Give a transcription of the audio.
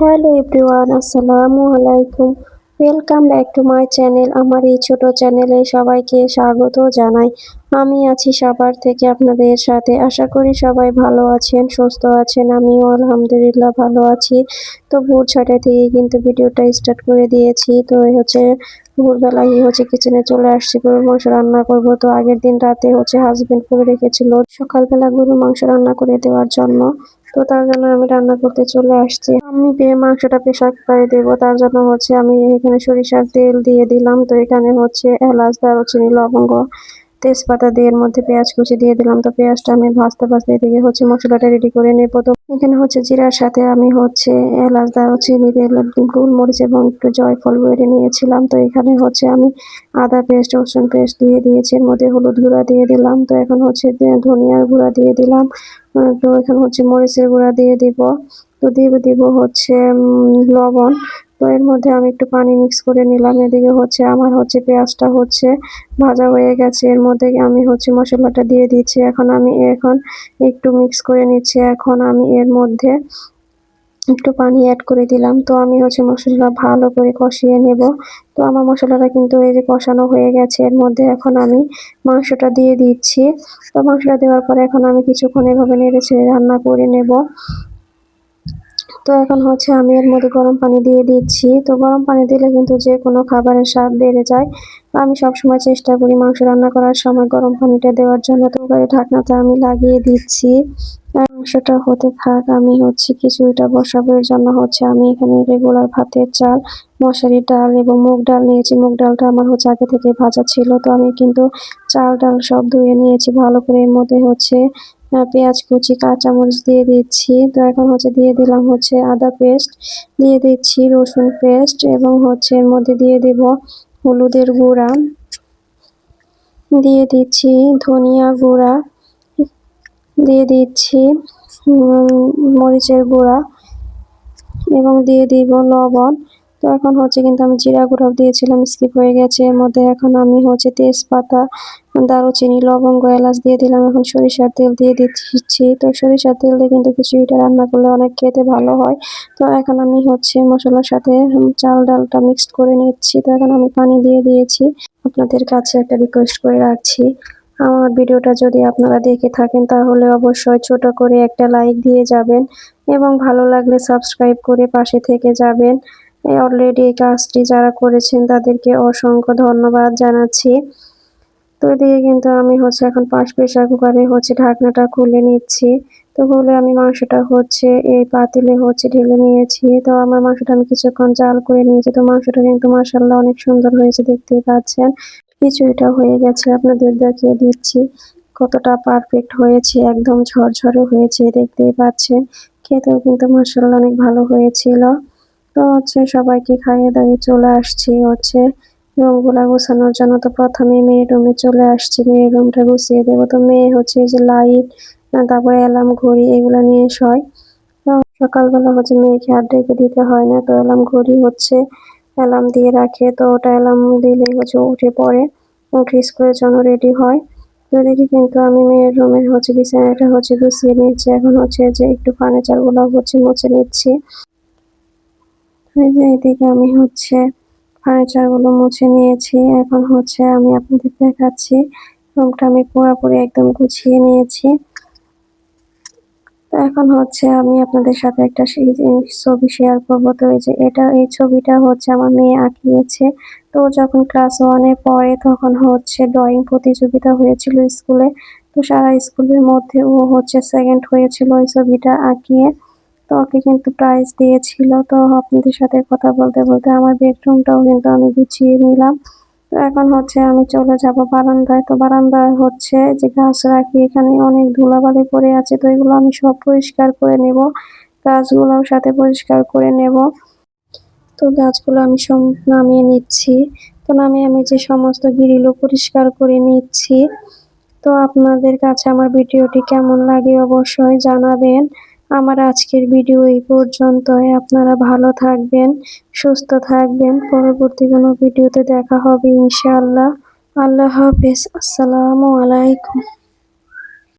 Hello everyone, আসসালামু আলাইকুম। Welcome back to my channel আমার এই ছোট চ্যানেলে সবাইকে স্বাগত জানাই। আমি আছি সবার থেকে আপনাদের সাথে। আশা করি সবাই ভালো আছেন, সুস্থ আছেন, আমিও আলহামদুলিল্লাহ ভালো আছি। তো ভোর ছটা থেকে কিন্তু ভিডিওটা স্টার্ট করে দিয়েছি। তো হচ্ছে ভোরবেলায় হচ্ছে কিচেনে চলে আসছি, গরুর মাংস রান্না করব। তো আগের দিন রাতে হচ্ছে হাজবেন্ড করে রেখেছিল সকালবেলা গরুর মাংস রান্না করে দেওয়ার জন্য। তো তার জন্য আমি রান্না করতে চলে আসছি। আমি মাংসটা প্রেশার কুকারে দেবো, তার জন্য হচ্ছে আমি এখানে সরিষার তেল দিয়ে দিলাম। তো এখানে হচ্ছে এলাচ, দারুচিনি, লবঙ্গ, তেজপাতা দিয়ে এর মধ্যে পেঁয়াজ কুচি দিয়ে দিলাম। তো পেঁয়াজটা আমি ভাজতে ভাজতে এদিকে হচ্ছে মশলাটা রেডি করে নেব। তো এখানে হচ্ছে জিরার সাথে আমি হচ্ছে এলাচ, দারুচিনি গোলমরিচ এবং একটু জয়ফল বেড়ে নিয়েছিলাম। তো এখানে হচ্ছে আমি আদা পেস্ট, রসুন পেস্ট দিয়ে দিয়েছি। এর মধ্যে হলুদ গুঁড়া দিয়ে দিলাম। তো এখন হচ্ছে ধনিয়ার গুঁড়া দিয়ে দিলাম। তো এখানে হচ্ছে মরিচের গুঁড়া দিয়ে দিব। তো দিয়ে দিব হচ্ছে লবণ। তো এর মধ্যে আমি একটু পানি মিক্স করে নিলাম। এদিকে হচ্ছে আমার হচ্ছে পেঁয়াজটা হচ্ছে ভাজা হয়ে গেছে। এর মধ্যে আমি হচ্ছে মশলাটা দিয়ে দিচ্ছি। এখন আমি, এখন একটু মিক্স করে নিচ্ছি। এখন আমি এর মধ্যে একটু পানি অ্যাড করে দিলাম। তো আমি হচ্ছে মশলাটা ভালো করে কষিয়ে নেব। তো আমার মশলাটা কিন্তু এই যে কষানো হয়ে গেছে, এর মধ্যে এখন আমি মাংসটা দিয়ে দিচ্ছি। তো মাংসটা দেওয়ার পরে এখন আমি কিছুক্ষণ এভাবে নেড়ে ছেড়ে রান্না করে নেব। তো এখন হচ্ছে আমি এর মধ্যে গরম পানি দিয়ে দিচ্ছি। তো গরম পানি দিলে কিন্তু যে কোনো খাবারের স্বাদ বেড়ে যায়। আমি সবসময় চেষ্টা করি মাংস রান্না করার সময় গরম পানিটা দেওয়ার জন্য। তো ঢাকনাটা আমি লাগিয়ে দিচ্ছি। মাংসটা হতে থাক, আমি হচ্ছে খিচুড়িটা বসাবো জন্য হচ্ছে আমি এখানে রেগুলার ভাতের চাল, মশারির ডাল এবং মুগ ডাল নিয়েছি। মুগ ডালটা আমার হচ্ছে আগে থেকে ভাজা ছিল, তো আমি কিন্তু চাল, ডাল সব ধুয়ে নিয়েছি। ভালো করে এর মধ্যে হচ্ছে পেঁয়াজ, কুচি, কাঁচামরিচ দিয়ে দিচ্ছি। তো এখন হচ্ছে দিয়ে দিলাম হচ্ছে আদা পেস্ট, দিয়ে দিচ্ছি রসুন পেস্ট এবং হচ্ছে এর মধ্যে দিয়ে দেব হলুদের গুঁড়া। দিয়ে দিচ্ছি ধনিয়া গুঁড়া। দিয়ে দিচ্ছি মরিচের গুঁড়া এবং দিয়ে দিব লবণ। তো এখন হচ্ছে কিন্তু আমি জিরা গুঁড়াও দিয়েছিলাম, স্কিপ হয়ে গেছে। এর মধ্যে এখন আমি হচ্ছে তেজপাতা, দারুচিনি, লবঙ্গ, এলাচ দিয়ে দিলাম। এখন সরিষার তেল দিয়ে দিচ্ছি। তো সরিষার তেল দিয়ে কিন্তু খিচুড়িটা রান্না করলে অনেক খেতে ভালো হয়। তো এখন আমি হচ্ছে মশলার সাথে চাল ডালটা মিক্সড করে নিচ্ছি। তো এখন আমি পানি দিয়ে দিয়েছি। আপনাদের কাছে একটা রিকোয়েস্ট করে রাখছি। আমার ভিডিওটা যদি আপনারা দেখে থাকেন, তাহলে অবশ্যই ছোট করে একটা লাইক দিয়ে যাবেন এবং ভালো লাগলে সাবস্ক্রাইব করে পাশে থেকে যাবেন। অলরেডি এই কাজটি যারা করেছেন, তাদেরকে অসংখ্য ধন্যবাদ জানাচ্ছি। তো এদিকে কিন্তু আমি হচ্ছে এখন পাঁচ প্রেশার কুকারে হচ্ছে ঢাকনাটা খুলে নিচ্ছি। তো খুলে আমি মাংসটা হচ্ছে এই পাতিলে হচ্ছে ঢেলে নিয়েছি। তো আমার মাংসটা আমি কিছুক্ষণ জাল করে নিয়েছি। তো মাংসটা কিন্তু মার্শাল্লাহ অনেক সুন্দর হয়েছে, দেখতেই পাচ্ছেন। কিছুটা হয়ে গেছে, আপনাদের দেখিয়ে দিচ্ছি। কতটা পারফেক্ট হয়েছে, একদম ঝরঝরে হয়েছে, দেখতেই পাচ্ছেন। খেতেও কিন্তু মার্শাল্লাহ অনেক ভালো হয়েছিল। তো হচ্ছে সবাইকে খাইয়ে দাইয়ে চলে আসছি হচ্ছে রুমগুলা গোছানোর জন্য। তো প্রথমে মেয়ের রুমে চলে আসছি মেয়ের রুমটা গুছিয়ে দেবো। তো মেয়ে হচ্ছে যে লাইট তারপরে অ্যালার্ম ঘড়ি, এগুলো নিয়ে শয়। সকালবেলা হচ্ছে মেয়েকে আর ডেকে দিতে হয় না। তো অ্যালার্ম ঘড়ি হচ্ছে অ্যালার্ম দিয়ে রাখে। তো ওটা অ্যালার্ম দিলে হচ্ছে উঠে পড়ে। উঠে স্কুলের জন্য রেডি হয়। তো দেখি কিন্তু আমি মেয়ের রুমের হচ্ছে বিছানাটা হচ্ছে গুছিয়ে নিচ্ছি। এখন হচ্ছে যে একটু ফার্নিচারগুলো হচ্ছে মুছে নিচ্ছি। এদিকে আমি হচ্ছে ফার্নিচারগুলো মুছে নিয়েছি। এখন হচ্ছে আমি আপনাদের দেখাচ্ছি। রুমটা আমি পুরোপুরি একদম গুছিয়ে নিয়েছি। এখন হচ্ছে আমি আপনাদের সাথে একটা ছবি শেয়ার করব। তো এই যে এটা, এই ছবিটা হচ্ছে আমার মেয়ে আঁকিয়েছে। তো যখন ক্লাস ওয়ানে পড়ে তখন হচ্ছে ড্রয়িং প্রতিযোগিতা হয়েছিল স্কুলে তো সারা স্কুলের মধ্যে ও হচ্ছে সেকেন্ড হয়েছিল ওই ছবিটা আঁকিয়ে। তো ওকে কিন্তু প্রাইজ দিয়েছিল। তো আপনাদের সাথে কথা বলতে বলতে আমার বেডরুমটাও কিন্তু আমি গুছিয়ে নিলাম। তো এখন হচ্ছে আমি চলে যাব বারান্দায়। তো বারান্দায় হচ্ছে যে গাছ রাখি, এখানে অনেক ধুলাবালি পড়ে আছে, তো এগুলো আমি সব পরিষ্কার করে নেব। গাছগুলোর সাথে পরিষ্কার করে নেব। তো গাছগুলো আমি সব নামিয়ে নিচ্ছি। তো নামিয়ে আমি যে সমস্ত গিরিলো পরিষ্কার করে নিচ্ছি। তো আপনাদের কাছে আমার ভিডিওটি কেমন লাগে অবশ্যই জানাবেন। আমার আজকের ভিডিও এই পর্যন্তই। আপনারা ভালো থাকবেন, সুস্থ থাকবেন। পরবর্তী কোনো ভিডিওতে দেখা হবে ইনশাআল্লাহ। আল্লাহ হাফেজ। আসসালামু আলাইকুম।